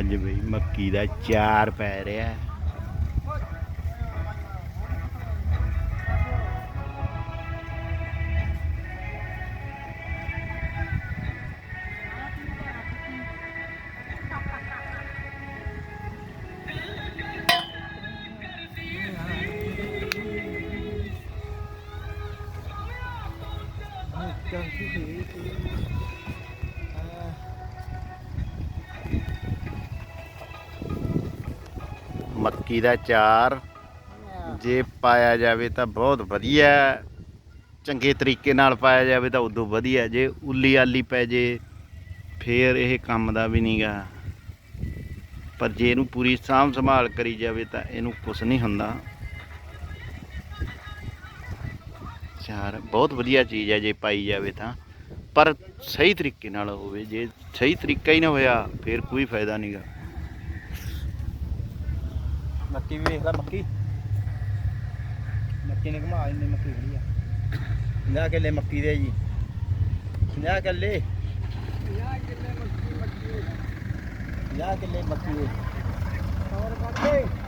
ਅੱਜ ਬਈ ਮੱਕੀ ਦਾ ਚਾਰ ਪੈ ਰਿਹਾ ਹੈ। ਮੱਕੀ ਦਾ ਚਾਰ। ਜੇ ਪਾਇਆ ਜਾਵੇ ਤਾਂ ਬਹੁਤ ਵਧੀਆ। ਚੰਗੇ ਤਰੀਕੇ ਨਾਲ ਪਾਇਆ ਜਾਵੇ ਤਾਂ ਉਦੋਂ ਵਧੀਆ। ਜੇ ਉੱਲੀ ਆਲੀ ਪੈ ਜੇ, ਫੇਰ ਇਹ ਕੰਮ ਦਾ ਵੀ ਨਹੀਂਗਾ ਪਰ ਜੇ ਇਹਨੂੰ ਪੂਰੀ ਸਾਂਭ ਸੰਭਾਲ ਕਰੀ ਜਾਵੇ ਤਾਂ ਇਹਨੂੰ ਕੁਝ ਨਹੀਂ ਹੁੰਦਾ। ਚਾਰ, ਬਹੁਤ ਵਧੀਆ ਚੀਜ਼ ਹੈ ਜੇ ਪਾਈ ਜਾਵੇ ਤਾਂ। ਪਰ ਸਹੀ ਤਰੀਕੇ ਨਾਲ ਹੋਵੇ। ਜੇ ਸਹੀ ਤਰੀਕਾ ਹੀ ਨਾ ਹੋਇਆ, ਫਿਰ ਕੋਈ ਫਾਇਦਾ ਨਹੀਂਗਾ ਮੱਕੀ ਵੀ ਵੇਖ ਲੈ ਮੱਕੀ। ਮੱਕੀ ਨੇ ਘਮਾ ਇੰਨੀ ਮੱਕੀ ਖੜੀ ਆ। 50 ਕਿੱਲੇ ਮੱਕੀ ਦੇ ਜੀ। 50 ਕਿੱਲੇ। 50 ਕਿੱਲੇ ਮੱਕੀ ਮੱਕੀ 50 ਕਿੱਲੇ ਮੱਕੀ ਦੇ। ਹੋਰ ਕੱਢ